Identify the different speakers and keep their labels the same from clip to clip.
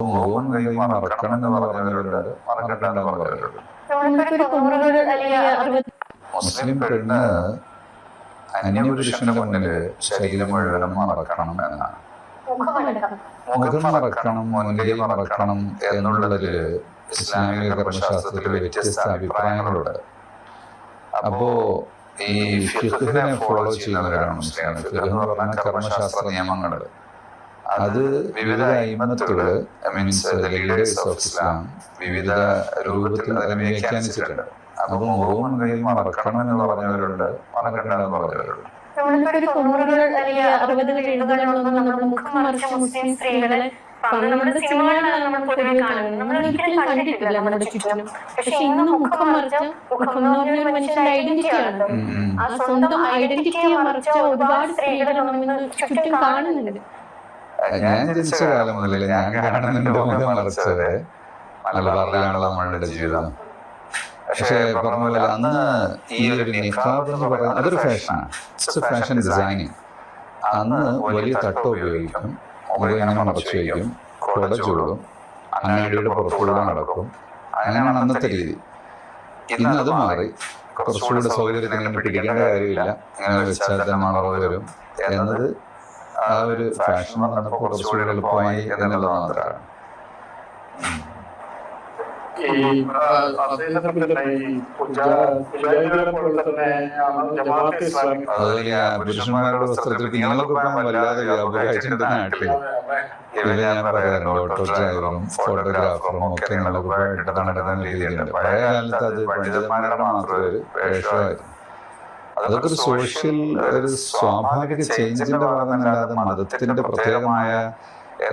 Speaker 1: മുഖവും കൈയും മറക്കണം എന്ന് പറഞ്ഞവരുണ്ട് മറക്കണ്ടെന്ന് പറഞ്ഞവരുണ്ട് മുസ്ലിം പെണ്ണ് അന്യപുരുഷന്റെ മുന്നിൽ ശരീരം മുഴുവനും മറക്കണം എന്നാണ്. മുഖം മറക്കണം മുൻകൈ മറക്കണം എന്നുള്ളതിൽ ഇസ്ലാമിക കർമ്മശാസ്ത്രത്തിൽ വ്യത്യസ്ത അഭിപ്രായങ്ങളുണ്ട്. അപ്പോ ഈ ഫിഖിനെ ഫോളോ ചെയ്യുന്നവരാണ് മുസ്ലിം ഫിഖ് എന്ന് പറഞ്ഞാൽ കർമ്മശാസ്ത്ര നിയമങ്ങൾ അത് വിവിധ അയിമത്തുകൾ മീൻസ് ലീഡേഴ്സ് ഓഫ് ഇസ്ലാം വിവിധ രൂപത്തിൽ അതിനെ വ്യാഖ്യാനിച്ചിട്ടുണ്ട്. അപ്പം മുഖവും കൈയും മറക്കണം എന്ന് പറഞ്ഞവരുണ്ട് പറഞ്ഞവരുണ്ട്.
Speaker 2: തൊണ്ണൂറുകൾ അല്ലെങ്കിൽ അറുപതുകൾ എഴുപതുകളൊന്നും നമ്മൾ മുഖം മറിച്ച മുസ്ലിം സ്ത്രീകളെ പണ്ട് നമ്മുടെ സിനിമകളിലാണ് നമ്മൾ പൊതുവെ കാണുന്നത്. നമ്മൾ ഒരിക്കലും കണ്ടിട്ടില്ല നമ്മുടെ ചുറ്റിനും പക്ഷെ ഇന്ന് മുഖം മറിച്ച മുഖം എന്ന് പറഞ്ഞ ഒരു മനുഷ്യന്റെ ഐഡന്റിറ്റിയാണല്ലോ
Speaker 1: ഉം ഉം.
Speaker 2: ആ സ്വന്തം ഐഡന്റിറ്റിയെ മറിച്ച ഒരുപാട് സ്ത്രീകളെ നമ്മൾ ഇന്ന് ചുറ്റും കാണുന്നുണ്ട്.
Speaker 1: ഞാൻ ജനിച്ച കാലം മുതൽ ഞാൻ കാണുന്നുണ്ട് മുഖം മറച്ചത് മലബാറിലാണല്ലോ നമ്മളുടെ ജീവിതം. പക്ഷേ പറഞ്ഞ പോലെ അന്ന് ഈ ഒരു നിഖാബ് എന്ന് പറയുന്നത് അതൊരു ഫാഷനാണ് ഇറ്റ്സ് ഫാഷൻ ഡിസൈനിങ് അന്ന് വലിയ തട്ട ഉപയോഗിക്കും. ഇങ്ങനെ മറച്ചു വയ്ക്കും. കുട ചൂടും. അണ്ണാടിയുടെ പുറത്തുള്ള നടക്കും. അങ്ങനെയാണ് അന്നത്തെ രീതി. ഇന്ന് അത് മാറി. കുറച്ചുകൂടെ സൗകര്യത്തിന് ഇങ്ങനെ പിടിക്കേണ്ട കാര്യമില്ല. ഇങ്ങനെ വെച്ചാൽ തന്നെ മറവ് വരും. എന്നത് ആ ഒരു ഫാഷൻ വന്നപ്പോൾ കുറച്ചുകൂടി എളുപ്പമായി എന്നുള്ളത് മാത്രമാണ്.
Speaker 3: ഈ
Speaker 1: പുരുഷന്മാരുടെ വസ്ത്രത്തിൽ പോകാൻ വല്ലാതെ വ്യാപകമായിട്ടുണ്ട് നാട്ടിൽ. ഇതിൽ ഞാൻ പറയാറുണ്ട് ഓട്ടോ ഡ്രൈവറും ഫോട്ടോഗ്രാഫറും ഒക്കെ നിലകുപ്പായിട്ട് നടക്കുന്ന രീതിയിലുണ്ട്. പഴയ കാലത്ത് അത് പണ്ഡിതന്മാരുടെ മാത്രം ഒരു വേഷമായിരുന്നു. അതൊക്കെ ഒരു സോഷ്യൽ ഒരു സ്വാഭാവിക ചേഞ്ചിന്റെ ഭാഗമല്ലാതെ മതത്തിന്റെ പ്രത്യേകമായ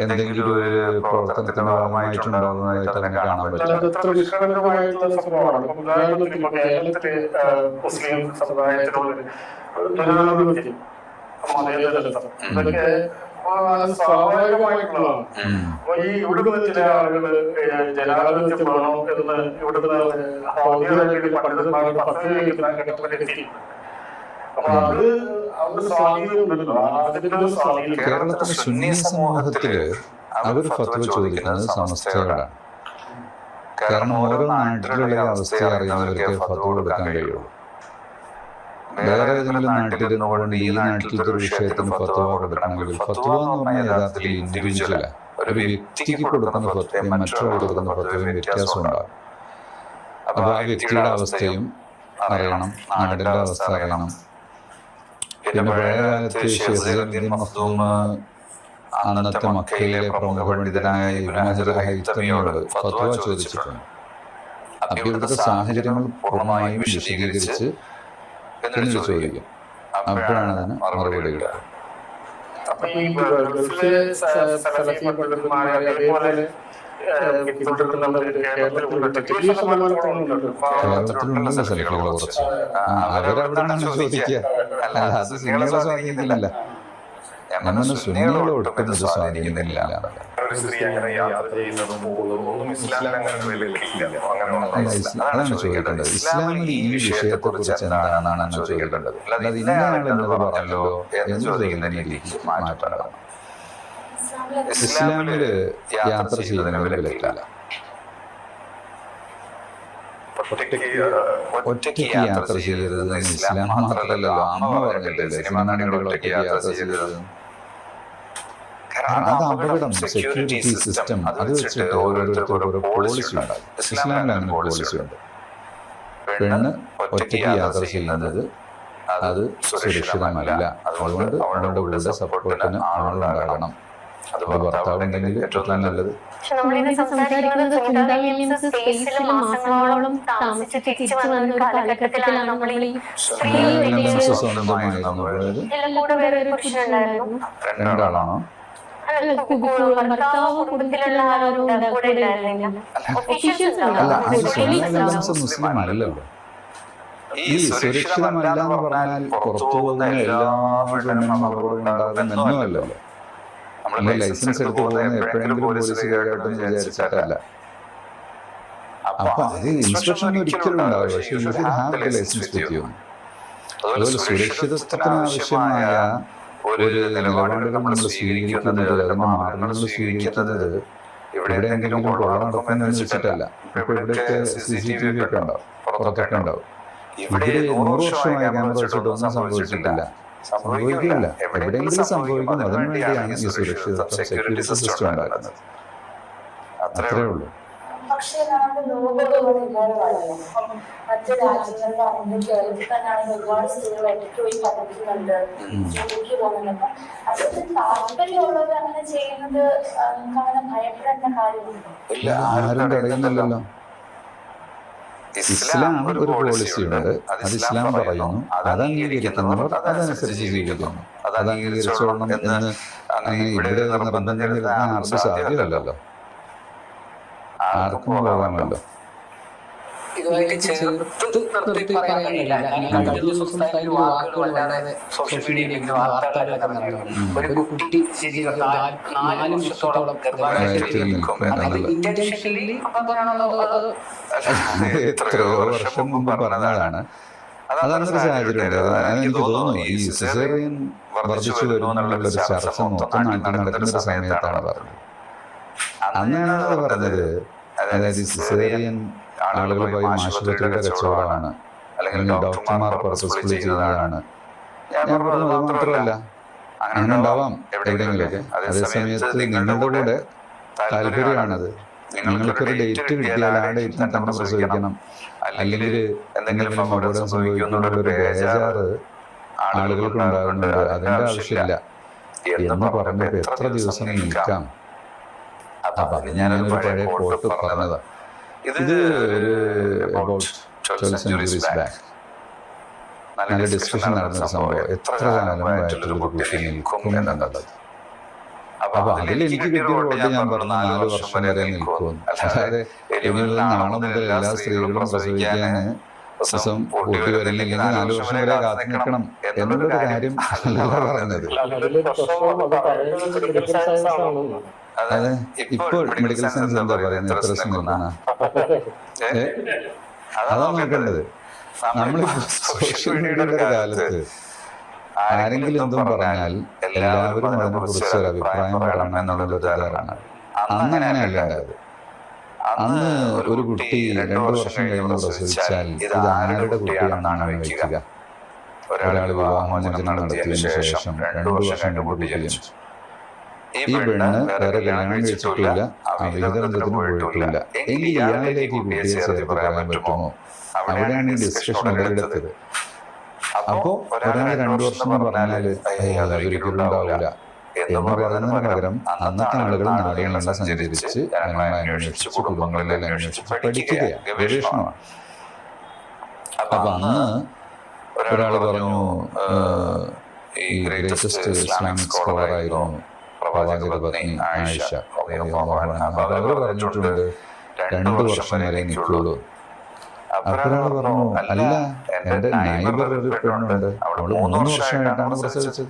Speaker 1: എന്തെങ്കിലും ഒരു പ്രവർത്തനത്തിന്റെ ഭാഗമായിട്ടുണ്ടാകുന്നതായിട്ട് തന്നെ കാണാൻ
Speaker 3: പറ്റും. ഇതൊക്കെ സ്വാഭാവികമായിട്ടുള്ളതാണ്. അപ്പൊ ഈ ഇവിടുന്ന് ചില ആളുകൾ ജനാധിപത്യം വേണം എന്ന് ഇവിടുന്ന് പദ്ധതി ഘട്ടത്തിലെത്തി
Speaker 1: കേരളത്തിലെ സുന്നി സമൂഹത്തിൽ അവർ ഫത്വ ചോദിക്കുന്നത് സമസ്തയോടാണ് കാരണം ഓരോ നാട്ടിലുള്ള അവസ്ഥ അറിയുന്നവർക്ക് ഫത്വ കൊടുക്കാൻ കഴിയുള്ളൂ. വേറെ ഏതെങ്കിലും നാട്ടിലിരുന്ന് കൊണ്ട് ഈ നാട്ടിലത്തെ ഒരു വിഷയത്തിന് ഫത്വ കൊടുക്കണമെങ്കിൽ ഫത്വ എന്ന് പറഞ്ഞാൽ യഥാർത്ഥത്തിൽ ഇൻഡിവിജ്വല ഒരു വ്യക്തിക്ക് കൊടുക്കുന്ന ഫത്വയും മറ്റൊരാൾ കൊടുക്കുന്ന ഫത്വയും വ്യത്യാസമുണ്ടാകും അപ്പൊ ആ വ്യക്തിയുടെ അവസ്ഥയും അറിയണം. നാടിന്റെ അവസ്ഥ അറിയണം. പിന്നെ പഴയ കാലത്ത് ഷെഹ്സീൻ മഖ്ദൂം അന്നത്തെ മക്കയിലെ പ്രമുഖ പണ്ഡിതനായ ഇബ്നു ഹജർ ഹൈത്തമിയോട് ഫത്വ ചോദിച്ചിട്ടുണ്ട് അപ്പൊ ഇവിടുത്തെ സാഹചര്യങ്ങൾ പൂർണമായും വിശദീകരിച്ച് എന്നിട്ട് ചോദിക്കും അപ്പോഴാണ് അതിന് മറുപടി
Speaker 3: അപ്പൊ ഈ ഗൾഫിലെ അതേപോലെ
Speaker 1: കുറച്ച് ചോദിക്കുക അത് സ്വാധീനിക്കുന്നില്ല സുന്നികളെ ഒട്ടും ഇത് സ്വാധീനിക്കുന്നില്ല
Speaker 4: ഒരു സ്ത്രീ അങ്ങനെ യാത്ര ചെയ്യുന്നതും പോകുന്നതും ഒന്നും ഇസ്ലാമിൽ അങ്ങനെ
Speaker 1: ചോദിക്കേണ്ടത്. ഇസ്ലാമിൽ ഈ വിഷയത്തെ കുറിച്ച് എന്താണെന്നാണ് ചോദിക്കേണ്ടത് അല്ലാതെ ഇന്നയാൾ എന്നത് പറഞ്ഞല്ലോ എന്ന് ചോദിക്കുന്നതിലേക്ക് മാറ്റണം ഇസ്ലാമിൽ യാത്ര ചെയ്യുന്നതിന് വിലക്കില്ല.
Speaker 4: ഒറ്റയ്ക്ക്
Speaker 1: യാത്ര ചെയ്യരുത്. എന്ന് ഇസ്ലാം മാത്രമല്ലല്ലോ. അമ്മ പറഞ്ഞിട്ടില്ലേ സിനിമാ യാത്ര ചെയ്തത് അത് അപകടം സെക്യൂരിറ്റി സിസ്റ്റം അത് വെച്ചിട്ട് ഓരോരുത്തർക്കും ഓരോ പോളിസി ഉണ്ട്. ഇസ്ലാമിൽ അങ്ങനെ പോളിസി ഉണ്ട്. പെണ്ണ് ഒറ്റയ്ക്ക് യാത്ര ചെയ്യുന്നത് അത് സുരക്ഷിതമല്ല. അതുകൊണ്ട് അവളുടെ ഉള്ളിലെ സപ്പോർട്ടിന് ആളുണ്ടാകണം. അത് ഭർത്താവ് ഉണ്ടെങ്കിൽ ഏറ്റവും നല്ലത്.
Speaker 2: പക്ഷെ നമ്മളിത് സംസാരിക്കുന്നത് സുനിത വില്യംസ് സ്പേസിൽ മാസങ്ങളോളം താമസിച്ച് തിരിച്ചു വന്ന ഒരു കാലഘട്ടത്തിലാണ് നമ്മൾ ഈ സ്ത്രീ
Speaker 1: വില്യംസ് സ്വന്തമായിരുന്നു അതായത്
Speaker 2: എല്ലാം കൂടെ വേറെ ഒരു പുരുഷനുണ്ടായിരുന്നു.
Speaker 1: രണ്ടാളാണോ.
Speaker 2: ഭർത്താവ് കുടുംബത്തിലുള്ള ആരും കൂടെ ഉണ്ടായിരുന്നില്ല.
Speaker 1: മുസ്ലിം അല്ലല്ലോ ഈ സുരക്ഷിതമല്ല എന്ന് പറഞ്ഞാൽ പുറത്തു പോകുന്ന എല്ലാ നമ്മൾ ലൈസൻസ് എടുത്ത് പോകുന്നത് എപ്പോഴെങ്കിലും പോലീസ് കേട്ടോ വിചാരിച്ചിട്ടല്ല. അപ്പൊ അത് ഇൻസ്പെക്ഷൻ ഒരിക്കലും ഉണ്ടാവില്ല. പക്ഷേ you should have the licence with you അതുപോലെ സുരക്ഷിതത്വത്തിന് ആവശ്യമായ ഒരു നിലപാടുകൾ നമ്മൾ സ്വീകരിക്കുന്നത് അതിന്റെ മാർഗങ്ങൾ സ്വീകരിക്കുന്നത് ഇവിടെ എന്തെങ്കിലും കൊള്ള നടക്കുമെന്ന് വെച്ചിട്ടല്ല. ഇപ്പൊ ഇവിടെയൊക്കെ സി സി ടി വി ഒക്കെ ഉണ്ടാവും. പുറത്തൊക്കെ ഉണ്ടാവും. ഇവിടെ നൂറ് വർഷമായി ക്യാമറ വെച്ചിട്ടൊന്നും സംഭവിച്ചിട്ടില്ല. സംഭവിക്കില്ല. എവിടെയെങ്കിലും സംഭവിക്കും അതിനു വേണ്ടിയാണ് ഈ സുരക്ഷിത സെക്യൂരിറ്റി സിസ്റ്റം ഉണ്ടാക്കുന്നത്. അത്രേ ഉള്ളൂ.
Speaker 5: പക്ഷേ നമ്മുടെ ലോകത്തോട് ഇല്ലാതാണല്ലോ അപ്പം മറ്റു രാജ്യങ്ങളിലാണെങ്കിൽ കേരളത്തിൽ തന്നെയാണെങ്കിൽ ഒരുപാട് സ്ത്രീകൾ ഒറ്റയ്ക്ക് പോയി പഠിക്കുന്നുണ്ട് ജോലിക്ക് പോകുന്നുണ്ട്. അപ്പം അതിന് താല്പര്യമുള്ളവർ അങ്ങനെ ചെയ്യുന്നത് ആ, നമുക്ക് അങ്ങനെ ഭയപ്പെടേണ്ട കാര്യമുണ്ടോ
Speaker 1: ഇല്ല ആരും തടയുന്നില്ലല്ലോ. ഇസ്ലാം ഒരു പോളിസി ഉണ്ട്. അത് ഇസ്ലാം പറയുന്നു. അത് അംഗീകരിക്കുന്നവർ അതനുസരിച്ച് ജീവിക്കുന്നു. അത് അംഗീകരിച്ചോളണം എന്ന് അങ്ങനെ ഇവിടെ ബന്ധം ചെലുത്താൻ ആർക്കും സാധ്യമല്ലല്ലോ ആർക്കും പോകാമല്ലോ
Speaker 6: ഇതുമായിട്ട് ചേർത്ത് നിർത്തി പറയാനില്ല കഴിഞ്ഞ ദിവസം വാക്കുകൾ വല്ലാതെ സോഷ്യൽ മീഡിയയിൽ വാർത്തകളൊക്കെ നടന്നു ഒരു കുട്ടി നാല് നാല് വർഷത്തോളം ഗർഭാശയത്തിൽ
Speaker 1: നിൽക്കും
Speaker 6: അത്
Speaker 1: എന്നുള്ളത്
Speaker 6: ഇന്റൻഷനലി പറയാണോ അതോ
Speaker 1: എത്രയോ വർഷം മുമ്പ് പറഞ്ഞതാണ്. അതാണ് സാഹചര്യം. എനിക്ക് തോന്നുന്നു ഈ സിസേറിയൻ വർദ്ധിച്ചു വരുന്നു എന്നുള്ള ഒരു ചർച്ച മൊത്തം നാട്ടിൽ നടക്കുന്ന സമയത്താണ് പറഞ്ഞത്. അന്നാണ് പറഞ്ഞത് അതായത് സിസേറിയൻ ആളുകൾ പറയും ആശുപത്രിയുടെ കച്ചവടമാണ് അല്ലെങ്കിൽ ഡോക്ടർമാർ പർപ്പസ്ഫുള്ളി ചെയ്യുന്നതാണ്. ഞാൻ പറഞ്ഞത് അത് മാത്രമല്ല അങ്ങനെ ഉണ്ടാവാം എവിടെയെങ്കിലൊക്കെ അതേസമയത്ത് നിങ്ങളുടെ കൂടെ താല്പര്യമാണത്. നിങ്ങൾക്കൊരു ഡേറ്റ് കിട്ടിയാൽ ആ ഡേറ്റിന് തന്നെ പ്രസവിക്കണം. അല്ലെങ്കിൽ എന്തെങ്കിലും അപകടം സംഭവിക്കുന്നുള്ളൊരു ബേജാറ് ആളുകൾക്ക് ഉണ്ടാകുന്നുണ്ട് അതിന്റെ ആവശ്യമില്ല. എന്ന് പറഞ്ഞപ്പോൾ എത്ര ദിവസം നിൽക്കാം അപ്പൊ അത് ഞാനൊരു പഴയ കോട്ട് പറഞ്ഞതാ. ഇത് ഒരു അബൌട്ട് ട്വൽവ് സെഞ്ചുറീസ് ബാക്ക് നല്ല ഡിസ്കഷൻ നടന്ന സംഭവം. എത്ര കാലമായിട്ടുള്ള കുട്ടി നിൽക്കും എന്നുള്ളത്? അപ്പൊ അതിൽ എനിക്ക് കിട്ടിയ വോട്ട് ഞാൻ പറഞ്ഞ നാല് വർഷം വരെ നിൽക്കും. അല്ലാതെ നാളെ മുതൽ എല്ലാ സ്ത്രീകളും പ്രസവിക്കാൻ ദിവസം കൂട്ടി വരില്ലെങ്കിൽ നാല് വർഷം വരെ കാത്തു നിൽക്കണം എന്നുള്ളൊരു കാര്യം അല്ല
Speaker 3: പറയുന്നത്.
Speaker 1: അതെ. ഇപ്പോൾ മെഡിക്കൽ സയൻസ് എന്താ പറയുന്നത് എത്ര ദിവസം നിൽക്കുന്ന നമ്മൾ അതാ നോക്കേണ്ടത്. നമ്മളിപ്പോ സോഷ്യൽ മീഡിയയുടെ കാലത്ത് ആരെങ്കിലും എന്തും പറഞ്ഞാൽ എല്ലാവരും അതിനെ കുറിച്ച് ഒരു അഭിപ്രായം പറയണം എന്നുള്ളൊരു ധാരണ. അന്ന് അങ്ങനെയല്ല ഉണ്ടായത്. അന്ന് ഒരു കുട്ടി രണ്ടു വർഷം കഴിയുമ്പോൾ പ്രസവിച്ചാൽ ഇത് ആരുടെ കുട്ടിയാണെന്നാണ് വയ്ക്കുക ഒരാൾ വിവാഹമോചനം നടത്തിയതിനു ശേഷം രണ്ടു വർഷം കഴിഞ്ഞ് കുട്ടി ജനിച്ചു. ഈ പെണ്ണ് വേറെ കല്യാണം കഴിച്ചിട്ടില്ല. അവിഹിത ബന്ധത്തിന് പോയിട്ടില്ല. എങ്കിൽ ഇയാളിലേക്ക് കുട്ടിയെ ചേർത്ത് പറയാൻ പറ്റുമോ? അവിടെയാണ് ഈ ഡിസ്കഷൻ ഉടലെടുത്തത് അപ്പോ ഒരാൾ രണ്ടു വർഷം എന്ന് പറഞ്ഞാൽ "ഏയ്, ഒരിക്കലും ഉണ്ടാവില്ല എന്ന് പറയുന്നതിന് പകരം അന്നത്തെ ആളുകൾ നാടുകളിലെല്ലാം സഞ്ചരിച്ച് ഞങ്ങളെ അന്വേഷിച്ച് കുടുംബങ്ങളിലെല്ലാം അന്വേഷിച്ച് പഠിക്കുകയാണ് ഗവേഷണമാണ്. അപ്പൊ അന്ന് ഒരാൾ പറഞ്ഞു ഈ ഗ്രേറ്റസ്റ്റ് ഇസ്ലാമിക് സ്കോളർ ആയിരുന്നു. പ്രവാചക പത്നി ആയിഷ അവർ പറഞ്ഞിട്ടുണ്ട് രണ്ടു വർഷം വരെ നിൽക്കുള്ളൂ. അപ്പോഴാൾ പറഞ്ഞു? അല്ല എന്റെ നൈബർ ഒരു പെണ്ണുണ്ട്. അവൾ മൂന്ന് വർഷമായിട്ടാണ് പ്രസവിച്ചത്.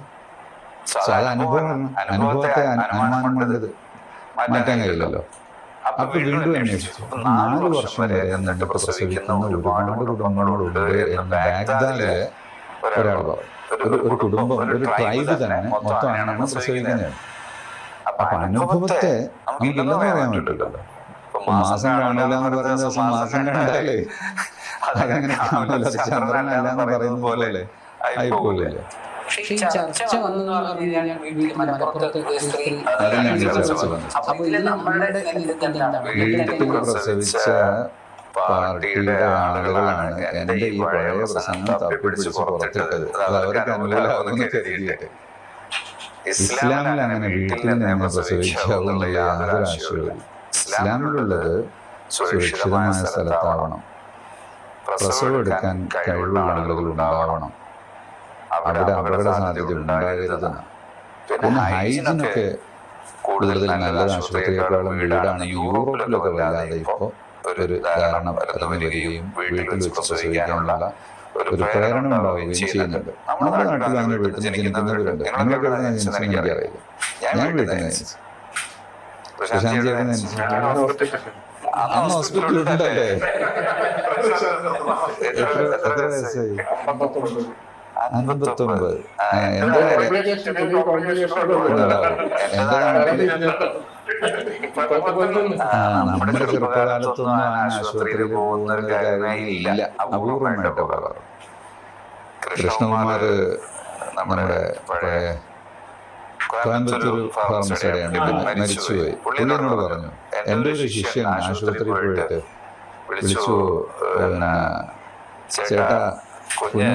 Speaker 1: അത് അനുഭവത്തെ അനു- അനുമാനം കൊണ്ടത് മാറ്റാൻ കഴിയില്ലല്ലോ. അപ്പൊ വീണ്ടും അന്വേഷിച്ചു. നാല് വർഷം വരെ എന്നിട്ട് പ്രസവിക്കുന്ന ഒരുപാട് കുടുംബങ്ങളുണ്ട്. എന്ന് ബാഗ്ദാദിലെ ഒരാൾ ഒരു കുടുംബം ഒരു ട്രൈബ് തന്നെ മൊത്തം ആണെന്ന് പ്രസവിക്കുന്നത്. അപ്പൊ അനുഭവത്തെ നമുക്കില്ലെന്ന് പറയാൻ പറ്റില്ലല്ലോ. മാസം കാണില്ല എന്ന് പറയുന്ന ദിവസം മാസം കണ്ടാലേ അതങ്ങനെ കാണില്ല ചന്ദ്രനല്ല എന്ന് പറയുന്ന പോലെ
Speaker 6: അല്ലേ ആയിപ്പോലെ ചർച്ച വന്നു.
Speaker 1: പ്രസവിച്ച പാർട്ടിയുടെ ആളുകളാണ് എന്റെ ഈ പഴയ പ്രസംഗം തപ്പിപ്പിടിച്ച് പുറത്തിട്ടത്. അത് അവർക്ക് കരുതിയിട്ട് ഇസ്ലാമിൽ അങ്ങനെ വീട്ടിൽ നിന്ന് പ്രസവിക്കാവുന്ന യാതൊരു ആശയവും ഇസ്ലാമിലുള്ളത് സുരക്ഷിതമായ സ്ഥലത്താവണം. പ്രസവം എടുക്കാൻ കഴിവുള്ള ആളുകൾ ഉണ്ടാവണം അവിടെ അപകട സാധ്യത ഉണ്ടാകരുതെന്ന് പിന്നെ ഹൈജീനൊക്കെ കൂടുതൽ നല്ല ആശുപത്രിയേക്കാളും വീടാണ്. യൂറോപ്പിലൊക്കെ വല്ലാതെ ഇപ്പോൾ ഒരു ധാരണ വരികയും വീട്ടിൽ വെച്ച് പ്രസവിക്കാനുള്ള ഒരു പ്രേരണ ഉണ്ടാവുകയും ചെയ്യുന്നുണ്ട്. നമ്മുടെ നാട്ടിൽ അങ്ങനെ വീട്ടിൽ ജനിക്കുന്നവരുണ്ട് നിങ്ങളൊക്കെ എവിടെ നിന്ന് ജനിച്ചെന്ന് എനിക്കറിയില്ല. ഞാൻ വീട്ടിൽ നിന്ന് പ്രശാന്ത് അന്ന് ഹോസ്പിറ്റലിൽ ഉണ്ടല്ലേ? എത്ര എത്ര വയസ്സായി? അൻപത്തൊമ്പത് ആ, എന്റെ നമ്മുടെ ചെറുപ്പകാലത്തൊന്നും ആശുപത്രിയിൽ പോകുന്ന ഒരു കാര്യമേ ഇല്ല കൃഷ്ണകുമാർ നമ്മുടെ പഴയ കോയമ്പത്തൂർ ഫാർമസിയുടെയാണ് മരിച്ചുപോയി പുള്ളി എന്നോട് പറഞ്ഞു എന്റെ ഒരു ശിഷ്യൻ ആശുപത്രിയിൽ പോയിട്ട് വിളിച്ചു പിന്നെ ചേട്ടാ കുഞ്ഞ്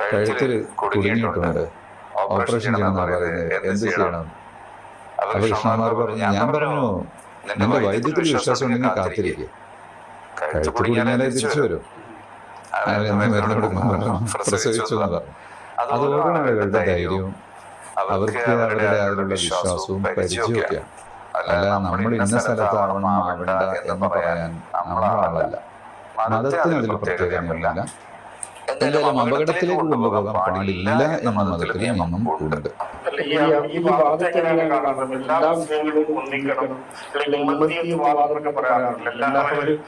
Speaker 1: കഴുത്തിൽ കുടുങ്ങിയിട്ടുണ്ട് ഓപ്പറേഷൻ ചെയ്യണമെന്നാണ് പറയുന്നത് എന്ത് ചെയ്യണം അപ്പൊ കൃഷ്ണന്മാർ പറഞ്ഞു ഞാൻ പറഞ്ഞു? നിന്റെ വൈദ്യത്തിൽ വിശ്വാസം ഉണ്ടെങ്കിൽ കാത്തിരിക്കും. കഴുത്ത് കുടുങ്ങിയാലേ തിരിച്ചു വരും. പ്രസവിച്ചു അവരുടെ അത് ഓരോ ആളുകളുടെ ധൈര്യവും അവർക്ക് അവരുടെ അതിലുള്ള വിശ്വാസവും പരിചയമൊക്കെ. അല്ല നമ്മൾ ഇന്ന സ്ഥലത്താവണം ആവണ്ട എന്ന് പറയാൻ നമ്മളാളല്ല മതത്തിന് അതിൽ പ്രത്യേകതയൊന്നുമില്ല എന്തായാലും അപകടത്തിലേക്ക് കൊണ്ടുപോകാൻ പാടില്ല എന്ന മതത്തിൽ നിയമം ഉണ്ട്.
Speaker 3: അല്ല, ഈ എല്ലാ ഒന്നിക്കണം. അല്ലെങ്കിൽ ഈ പറയാറുണ്ട്. എല്ലാവരും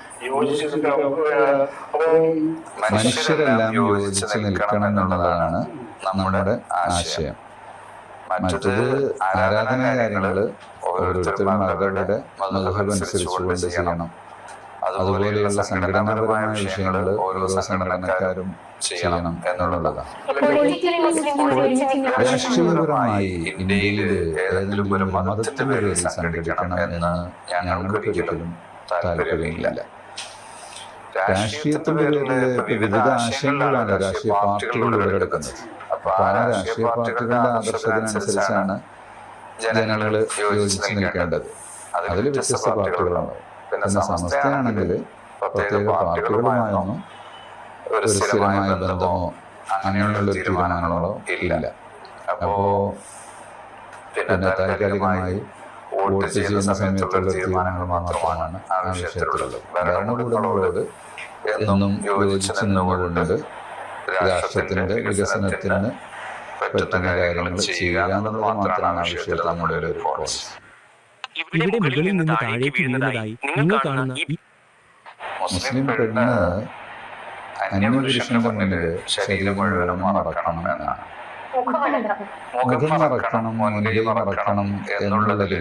Speaker 1: മനുഷ്യരെല്ലാം യോജിച്ച് നിൽക്കണം എന്നുള്ളതാണ് നമ്മുടെ ആശയം. മറ്റത് ആരാധനാ കാര്യങ്ങൾ ഓരോരുത്തരും അവരുടെ മധുഹബ് അനുസരിച്ചുകൊണ്ട് ചെയ്യണം. അതുപോലെയുള്ള സംഘടനാപരമായ വിഷയങ്ങൾ ഓരോ സംഘടനക്കാരും ചെയ്യണം എന്നുള്ളതാണ്. രാഷ്ട്രീയപരമായി ഇന്ത്യയിൽ ഏതെങ്കിലും ഒരു മതത്തിന് പേരിൽ സംഘടിക്കണം എന്ന് ഞങ്ങൾക്ക് ഒരിക്കലും താല്പര്യമില്ല. രാഷ്ട്രീയത്തിൽ വിവിധ ആശയങ്ങളാണ് രാഷ്ട്രീയ പാർട്ടികൾ ഉടലെടുക്കുന്നത് അപ്പൊ ആ രാഷ്ട്രീയ പാർട്ടികളുടെ ആദർശത്തിനനുസരിച്ചാണ് ജനങ്ങൾ യോജിച്ച് നിൽക്കേണ്ടത്. അതിൽ വ്യത്യസ്ത പാർട്ടികളുണ്ട്. പിന്നെ സമസ്തയാണെങ്കിൽ പ്രത്യേക പാർട്ടികളുമായൊന്നും ഒരു സ്ഥിരമായ ബന്ധമോ അങ്ങനെയുള്ള തീരുമാനങ്ങളോ ഇല്ല. അപ്പോ പിന്നെ താൽക്കാലികമായി വോട്ട് ചെയ്യുന്ന സമയത്തുള്ള തീരുമാനങ്ങൾ മാത്രമാണ് ആ വിഷയത്തിലുള്ളത്. ഭരണകൂടങ്ങളോട് എന്നും യോജിച്ച് നിന്നുകൊണ്ട് രാഷ്ട്രത്തിന്റെ വികസനത്തിന് പറ്റുന്ന കാര്യങ്ങൾ ചെയ്യുക എന്നുള്ളത് മാത്രമാണ് ആ വിഷയത്തിൽ നമ്മുടെ ഒരു പോളിസി
Speaker 7: ഇവിടെ മുകളിൽ നിന്ന് താഴേക്ക് വീഴുന്നതായി നിങ്ങൾ കാണുന്ന ഈ
Speaker 1: മുസ്ലിം പെണ്ണ് അന്യപുരുഷന് മുന്നിൽ ശരീരം മുഴുവനും മറക്കണം എന്നാണ്. മുഖം മറക്കണം മുന്നിൽ മറക്കണം എന്നുള്ളതിൽ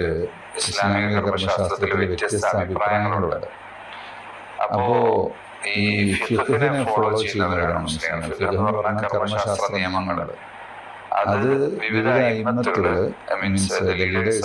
Speaker 1: ഇസ്ലാമിക കർമ്മശാസ്ത്രത്തിൽ വ്യത്യസ്ത അഭിപ്രായങ്ങളുണ്ട്. അപ്പോ ഈ ഫിഖിനെ ഫോളോ ചെയ്യുന്നവരാണ് മുസ്ലിം. ഫിഖ് എന്ന് പറഞ്ഞ കർമ്മശാസ്ത്ര നിയമങ്ങൾ അത് വിവിധ അയിമത്തുകൾ മീൻസ് ലീഡേഴ്സ്